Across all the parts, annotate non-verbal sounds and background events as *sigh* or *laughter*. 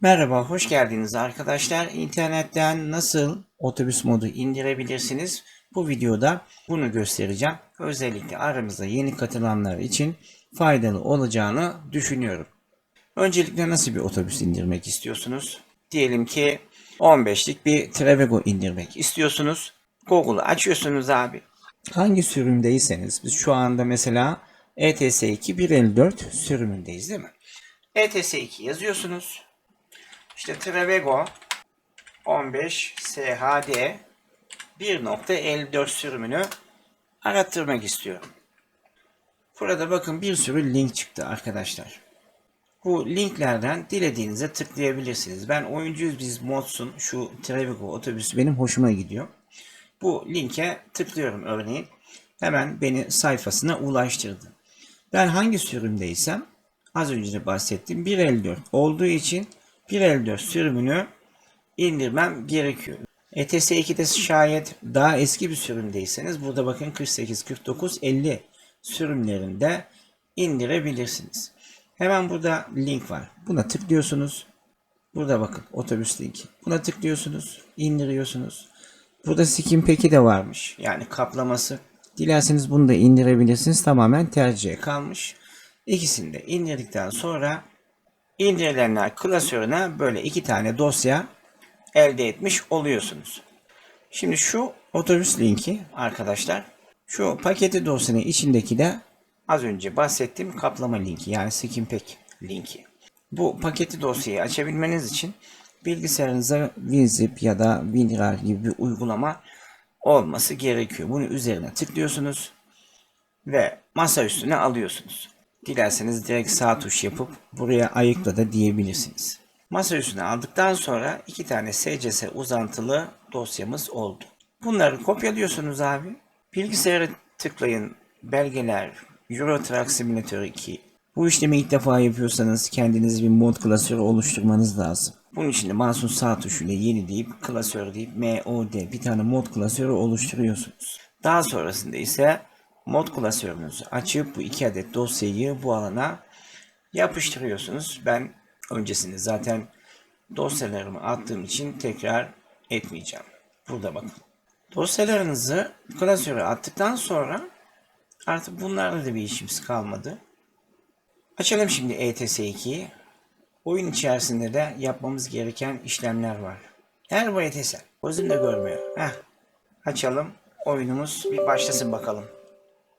Merhaba, hoş geldiniz arkadaşlar. İnternetten nasıl otobüs modu indirebilirsiniz? Bu videoda bunu göstereceğim. Özellikle aramızda yeni katılanlar için faydalı olacağını düşünüyorum. Öncelikle nasıl bir otobüs indirmek istiyorsunuz? Diyelim ki 15'lik bir Trevego indirmek istiyorsunuz. Google'u açıyorsunuz abi. Hangi sürümdeyseniz biz şu anda mesela E ETS 2 154 sürümündeyiz değil mi? ETS 2 yazıyorsunuz. İşte Trevego 15 SHD 1.54 sürümünü arattırmak istiyorum. Burada bakın bir sürü link çıktı arkadaşlar. Bu linklerden dilediğinize tıklayabilirsiniz. Ben oyuncuyuz biz Mods'un şu Trevego otobüsü benim hoşuma gidiyor. Bu linke tıklıyorum örneğin. Hemen beni sayfasına ulaştırdı. Ben hangi sürümdeysem az önce de bahsettiğim 1.54 olduğu için 1.54 sürümünü indirmem gerekiyor. ETS 2'de şayet daha eski bir sürümdeyseniz burada bakın 48, 49, 50 sürümlerinde indirebilirsiniz. Hemen burada link var. Buna tıklıyorsunuz. Burada bakın otobüs linki. Buna tıklıyorsunuz. indiriyorsunuz. Burada skin peki de varmış. Yani kaplaması. Dilerseniz bunu da indirebilirsiniz. Tamamen tercihe kalmış. İkisini de indirdikten sonra indirilenler klasörüne böyle iki tane dosya elde etmiş oluyorsunuz. Şimdi şu otobüs linki arkadaşlar. Şu paketi dosyanın içindeki de az önce bahsettiğim kaplama linki yani skin pack linki. Bu paketi dosyayı açabilmeniz için bilgisayarınıza WinZip ya da WinRAR gibi bir uygulama olması gerekiyor. Bunu üzerine tıklıyorsunuz ve masa üstüne alıyorsunuz. Dilerseniz direkt sağ tuş yapıp buraya ayıkla da diyebilirsiniz. Masa üstüne aldıktan sonra iki tane SCS uzantılı dosyamız oldu. Bunları kopyalıyorsunuz abi. Bilgisayara tıklayın. Belgeler, Euro Truck Simulator 2. Bu işlemi ilk defa yapıyorsanız kendiniz bir mod klasörü oluşturmanız lazım. Bunun için de mouse'un sağ tuşuyla yeni deyip klasör deyip MOD bir tane mod klasörü oluşturuyorsunuz. Daha sonrasında ise mod klasörünüzü açıp bu iki adet dosyayı bu alana yapıştırıyorsunuz. Ben öncesinde zaten dosyalarımı attığım için tekrar etmeyeceğim. Burada bakın. Dosyalarınızı klasöre attıktan sonra artık bunlarla da bir işimiz kalmadı. Açalım şimdi E ETS2'yi. Oyun içerisinde de yapmamız gereken işlemler var. Her bu ETS. Gözüm de görmüyor. Heh. Açalım. Oyunumuz bir başlasın bakalım.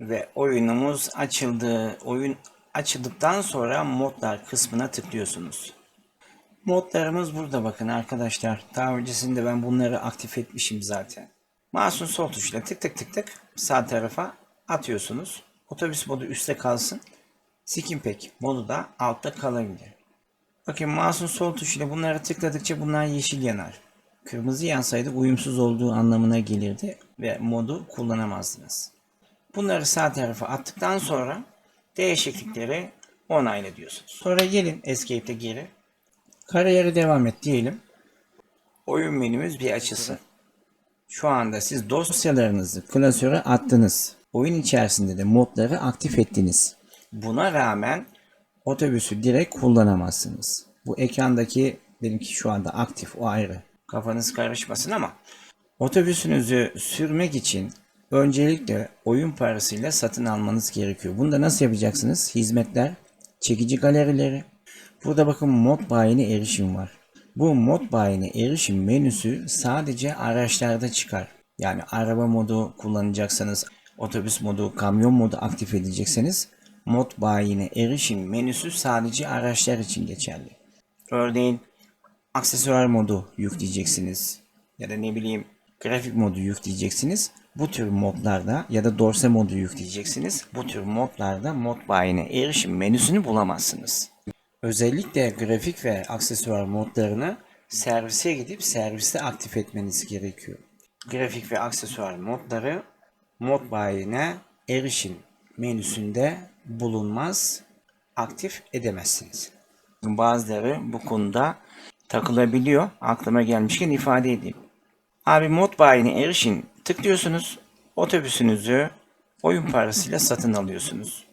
Ve oyunumuz açıldı. Oyun açıldıktan sonra modlar kısmına tıklıyorsunuz. Modlarımız burada bakın arkadaşlar. Daha öncesinde ben bunları aktif etmişim zaten. Mouse'un sol tuşuyla tık tık tık tık sağ tarafa atıyorsunuz. Otobüs modu üstte kalsın. Skin Pack modu da altta kalabilir. Bakın mouse'un sol tuşuyla bunlara tıkladıkça bunlar yeşil yanar. Kırmızı yansaydı uyumsuz olduğu anlamına gelirdi ve modu kullanamazdınız. Bunları sağ tarafa attıktan sonra değişiklikleri onayla diyorsunuz. Sonra gelin Escape'de geri. Kariyere devam et diyelim. Oyun menümüz bir açılsın. Şu anda siz dosyalarınızı klasöre attınız. Oyun içerisinde de modları aktif ettiniz. Buna rağmen otobüsü direkt kullanamazsınız. Bu ekrandaki benimki şu anda aktif o ayrı. Kafanız karışmasın ama otobüsünüzü sürmek için öncelikle oyun parasıyla satın almanız gerekiyor. Bunu da nasıl yapacaksınız? Hizmetler, çekici galerileri. Burada bakın mod bayine erişim var. Bu mod bayine erişim menüsü sadece araçlarda çıkar. Yani araba modu kullanacaksanız, otobüs modu, kamyon modu aktif edecekseniz mod bayine erişim menüsü sadece araçlar için geçerli. Örneğin aksesuar modu yükleyeceksiniz ya da ne bileyim grafik modu yükleyeceksiniz. Bu tür modlarda ya da dorse modu yükleyeceksiniz. Bu tür modlarda mod bayine erişim menüsünü bulamazsınız. Özellikle grafik ve aksesuar modlarını servise gidip serviste aktif etmeniz gerekiyor. Grafik ve aksesuar modları mod bayine erişim menüsünde bulunmaz, aktif edemezsiniz. Bazıları bu konuda takılabiliyor. Aklıma gelmişken ifade edeyim. Abi mod bayine erişin tıklıyorsunuz. Otobüsünüzü oyun parasıyla satın alıyorsunuz.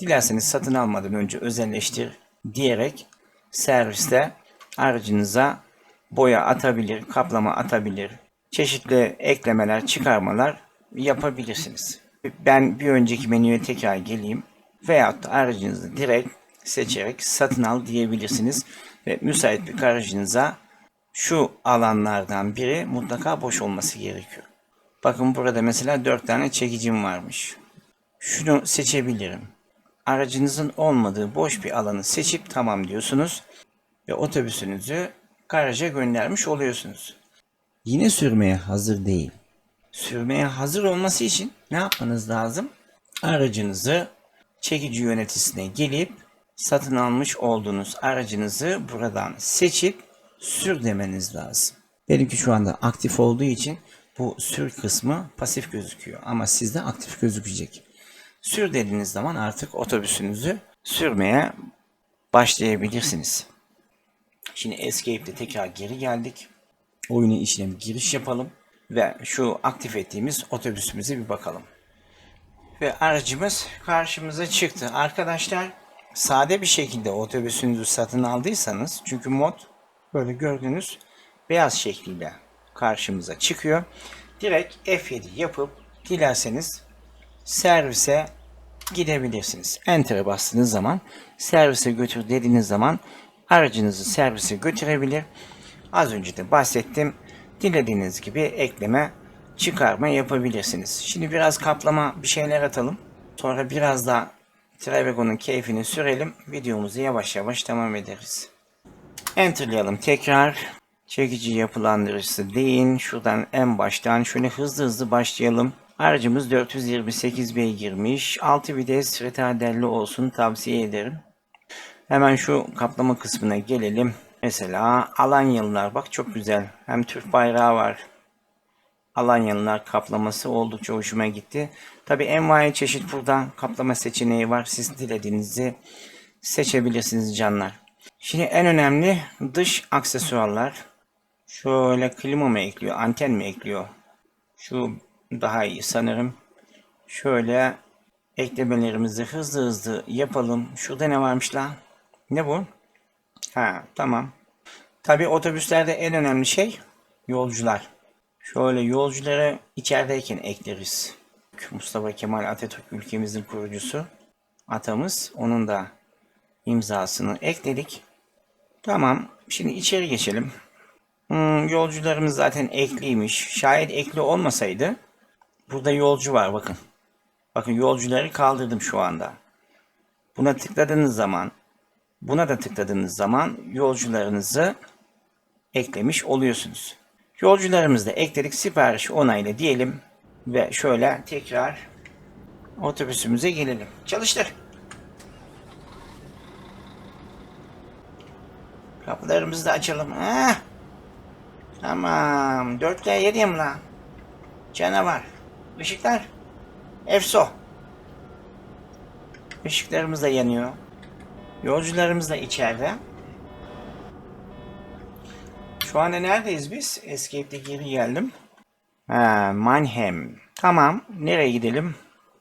Dilerseniz satın almadan önce özelleştir diyerek serviste aracınıza boya atabilir, kaplama atabilir, çeşitli eklemeler, çıkarmalar yapabilirsiniz. Ben bir önceki menüye tekrar geleyim veyahut da aracınızı direkt seçerek satın al diyebilirsiniz ve müsait bir aracınıza şu alanlardan biri mutlaka boş olması gerekiyor. Bakın burada mesela 4 tane çekicim varmış. Şunu seçebilirim. Aracınızın olmadığı boş bir alanı seçip tamam diyorsunuz ve otobüsünüzü garaja göndermiş oluyorsunuz. Yine sürmeye hazır değil. Sürmeye hazır olması için ne yapmanız lazım? Aracınızı çekici yöneticisine gelip satın almış olduğunuz aracınızı buradan seçip sür demeniz lazım. Benimki şu anda aktif olduğu için bu sür kısmı pasif gözüküyor ama sizde aktif gözükecek. Sür dediğiniz zaman artık otobüsünüzü sürmeye başlayabilirsiniz. Şimdi Escape'de tekrar geri geldik. İçine bir giriş yapalım ve şu aktif ettiğimiz otobüsümüze bir bakalım. Ve aracımız karşımıza çıktı. Arkadaşlar sade bir şekilde otobüsünüzü satın aldıysanız çünkü mod böyle gördüğünüz beyaz şekliyle karşımıza çıkıyor. Direkt F7 yapıp dilerseniz servise gidebilirsiniz. Enter'e bastığınız zaman servise götür dediğiniz zaman aracınızı servise götürebilir. Az önce de bahsettim. Dilediğiniz gibi ekleme çıkarma yapabilirsiniz. Şimdi biraz kaplama bir şeyler atalım. Sonra biraz da Trivago'nun keyfini sürelim. Videomuzu yavaş yavaş devam ederiz. Enter'layalım tekrar. Çekici yapılandırıcısı deyin. Şuradan en baştan şöyle hızlı hızlı başlayalım. Aracımız 428 beygirmiş. 6 vites retarderli olsun tavsiye ederim. Hemen şu kaplama kısmına gelelim. Mesela Alanyalılar bak çok güzel. Hem Türk bayrağı var. Alanyalılar kaplaması oldukça hoşuma gitti. Tabi envai çeşit burada kaplama seçeneği var. Siz dilediğinizi seçebilirsiniz canlar. Şimdi en önemli dış aksesuarlar. Şöyle klima mı ekliyor, anten mi ekliyor? Şu daha iyi sanırım. Şöyle eklemelerimizi hızlı hızlı yapalım. Şurada ne varmış lan? Ne bu? Ha tamam. Tabi otobüslerde en önemli şey yolcular. Şöyle yolcuları içerideyken ekleriz. Mustafa Kemal Atatürk ülkemizin kurucusu. Atamız. Onun da imzasını ekledik. Tamam. Şimdi içeri geçelim. Hmm, yolcularımız zaten ekliymiş. Şayet ekli olmasaydı burada yolcu var bakın. Bakın yolcuları kaldırdım şu anda. Buna tıkladığınız zaman buna da tıkladığınız zaman yolcularınızı eklemiş oluyorsunuz. Yolcularımızı da ekledik. Sipariş onayla diyelim ve şöyle tekrar otobüsümüze gelelim. Çalıştır. Kapılarımızı da açalım. Heh. Tamam. 4G 7'yim lan. Canavar. Işıklar. Efso. Işıklarımız da yanıyor. Yolcularımız da içeride. Şu anda neredeyiz biz? Escape'de geri geldim. Ha, Mannheim. Tamam. Nereye gidelim?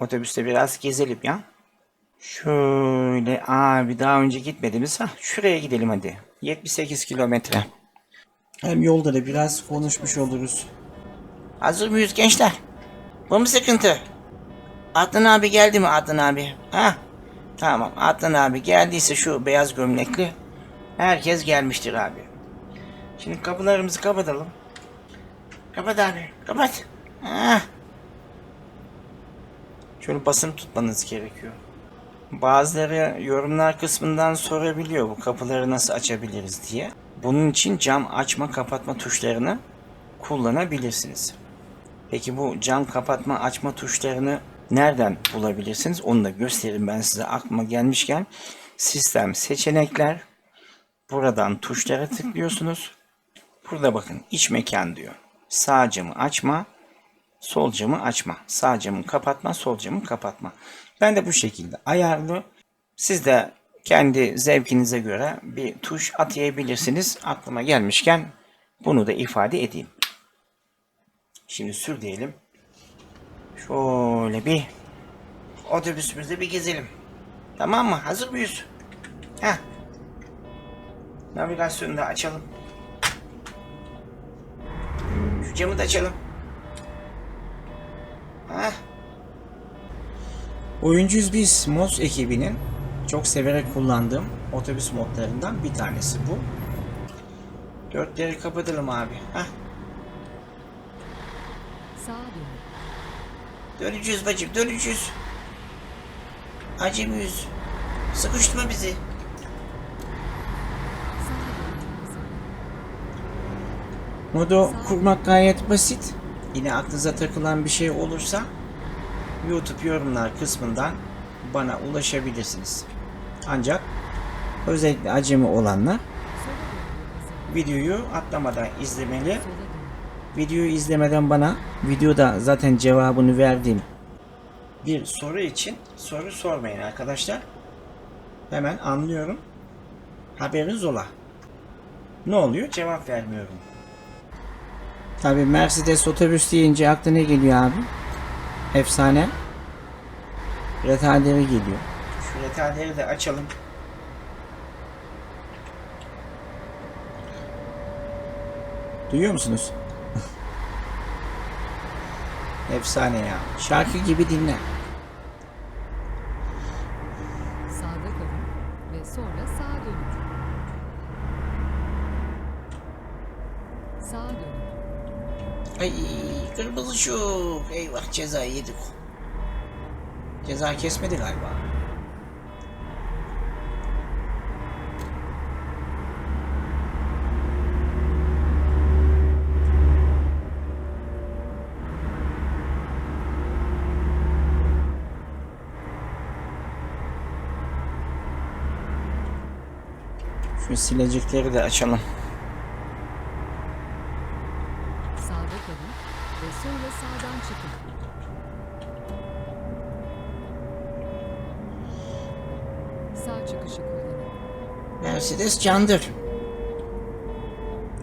Otobüste biraz gezelim ya. Şöyle abi daha önce gitmediğimiz ha şuraya gidelim hadi. 78 kilometre. Hem yolda da biraz konuşmuş oluruz. Hazır mıyız gençler? Bu mu sıkıntı? Adnan abi geldi mi Adnan abi? Ha? Tamam Adnan abi geldiyse şu beyaz gömlekli herkes gelmiştir abi. Şimdi kapılarımızı kapatalım. Kapat abi kapat. Ha. Şöyle basın tutmanız gerekiyor. Bazıları yorumlar kısmından sorabiliyor bu kapıları nasıl açabiliriz diye. Bunun için cam açma kapatma tuşlarını kullanabilirsiniz. Peki bu cam kapatma açma tuşlarını nereden bulabilirsiniz? Onu da göstereyim ben size aklıma gelmişken. Sistem seçenekler. Buradan tuşlara tıklıyorsunuz. Burada bakın iç mekan diyor. Sağ camı açma, sol camı açma. Sağ camı kapatma, sol camı kapatma. Ben de bu şekilde ayarlı. Siz de kendi zevkinize göre bir tuş atayabilirsiniz. Aklıma gelmişken bunu da ifade edeyim. Şimdi sür diyelim. Şöyle bir otobüsümüzde bir gezelim. Tamam mı? Hazır mıyız? Heh. Navigasyonu da açalım. Şu camı da açalım. Heh. Oyuncuyuz biz MOS ekibinin çok severek kullandığım otobüs modlarından bir tanesi bu. Dörtleri kapatalım abi. Heh. Sağa dönün. Döneceğiz bacım döneceğiz. Acemiyiz. Sıkıştırma bizi. Modu kurmak gayet basit. Yine aklınıza takılan bir şey olursa YouTube yorumlar kısmından bana ulaşabilirsiniz. Ancak özellikle acemi olanlar videoyu atlamadan izlemeli. Videoyu izlemeden bana videoda zaten cevabını verdiğim bir soru için soru sormayın arkadaşlar. Hemen anlıyorum. Haberiniz ola. Ne oluyor? Cevap vermiyorum. Tabi Mercedes otobüs deyince akla ne geliyor abi? Efsane. Retarderi geliyor. Şu retarderi de açalım. Duyuyor musunuz? *laughs* Efsane ya. Şarkı gibi dinle. Sağda kalın ve sonra sağa dönün. Sağa dönün. Ay kırmızı ışık. Eyvah ceza yedik. Ceza kesmedi galiba. Şu silecekleri de açalım. Sağda kalın ve sonra sağdan çıkın. Sağ çıkışı kullanın. Mercedes candır.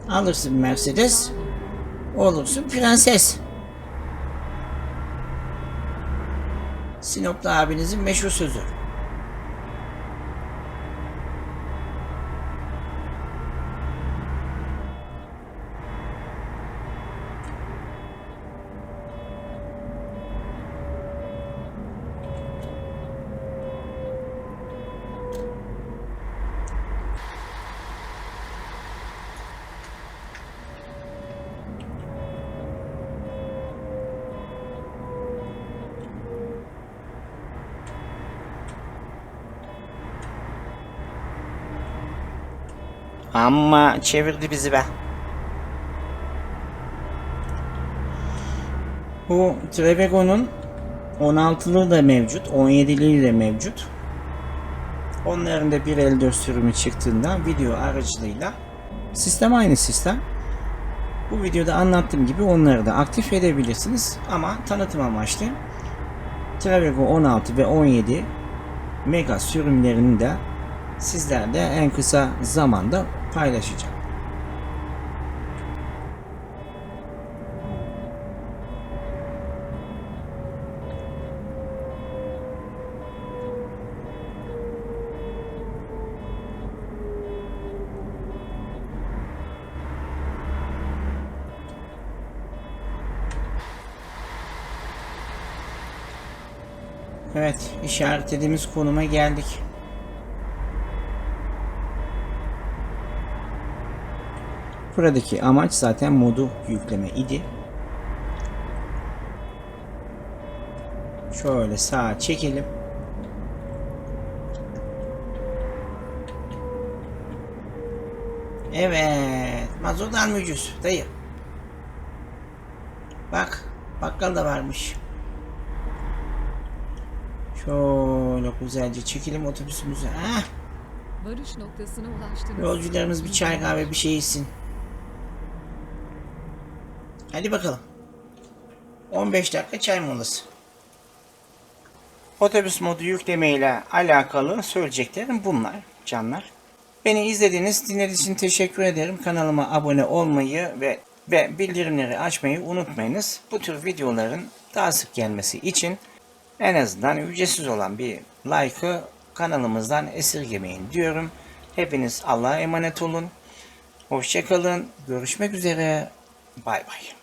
Alırsın Mercedes, olursun prenses. Sinoplu abinizin meşhur sözü. Amma çevirdi bizi be. Bu Trevego'nun 16'lı da mevcut, 17'li de mevcut. Onların da bir el sürümü çıktığında video aracılığıyla sistem aynı sistem. Bu videoda anlattığım gibi onları da aktif edebilirsiniz ama tanıtım amaçlı Travego 16 ve 17 mega sürümlerini de sizlerle en kısa zamanda paylaşacağım. Evet, işaretlediğimiz konuma geldik. Buradaki amaç zaten modu yükleme idi. Şöyle sağa çekelim. Evet, mazot almıyoruz dayı. Bak, bakkal da varmış. Şöyle güzelce çekelim otobüsümüzü. Heh. Varış noktasına ulaştınız. Yolcularımız bir çay kahve bir şey içsin. Hadi bakalım. 15 dakika çay molası. Otobüs modu yükleme ile alakalı söyleyeceklerim bunlar canlar. Beni izlediğiniz, dinlediğiniz için teşekkür ederim. Kanalıma abone olmayı ve ve bildirimleri açmayı unutmayınız. Bu tür videoların daha sık gelmesi için en azından ücretsiz olan bir like'ı kanalımızdan esirgemeyin diyorum. Hepiniz Allah'a emanet olun. Hoşçakalın. Görüşmek üzere. Bay bay.